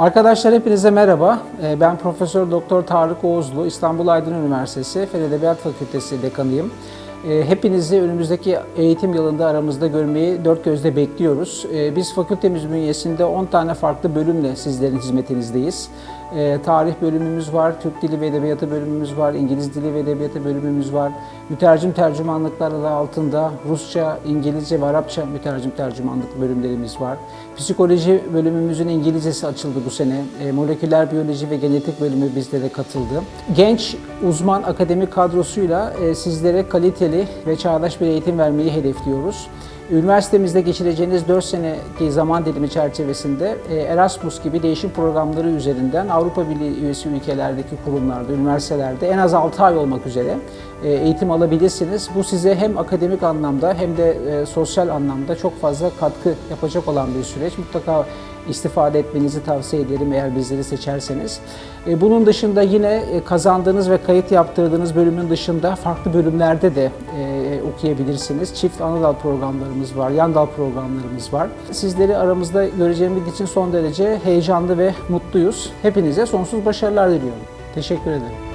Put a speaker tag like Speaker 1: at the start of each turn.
Speaker 1: Arkadaşlar hepinize merhaba. Ee, Ben Profesör Doktor Tarık Oğuzlu, İstanbul Aydın Üniversitesi Fen Edebiyat Fakültesi dekanıyım. Ee, Hepinizi önümüzdeki eğitim yılında aramızda görmeyi dört gözle bekliyoruz. Ee, Biz fakültemiz bünyesinde 10 tane farklı bölümle sizlerin hizmetinizdeyiz. Ee, Tarih bölümümüz var, Türk Dili ve Edebiyatı bölümümüz var, İngiliz Dili ve Edebiyatı bölümümüz var. Mütercim tercümanlıklar adı altında Rusça, İngilizce ve Arapça mütercim tercümanlık bölümlerimiz var. Psikoloji bölümümüzün İngilizcesi açıldı bu sene. Moleküler biyoloji ve genetik bölümü bizlere katıldı. Genç uzman akademik kadrosuyla e, sizlere kaliteli ve çağdaş bir eğitim vermeyi hedefliyoruz. Üniversitemizde geçireceğiniz 4 seneki zaman dilimi çerçevesinde e, Erasmus gibi değişim programları üzerinden Avrupa Birliği üyesi ülkelerdeki kurumlarda, üniversitelerde en az 6 ay olmak üzere e, eğitim alabilirsiniz. Bu size hem akademik anlamda hem de sosyal anlamda çok fazla katkı yapacak olan bir süreç. Mutlaka istifade etmenizi tavsiye ederim eğer bizleri seçerseniz. Bunun dışında yine kazandığınız ve kayıt yaptırdığınız bölümün dışında farklı bölümlerde de e, okuyabilirsiniz. Çift anadal programlarımız var, yan dal programlarımız var. Sizleri aramızda göreceğimiz için son derece heyecanlı ve mutluyuz. Hepinize sonsuz başarılar diliyorum. Teşekkür ederim.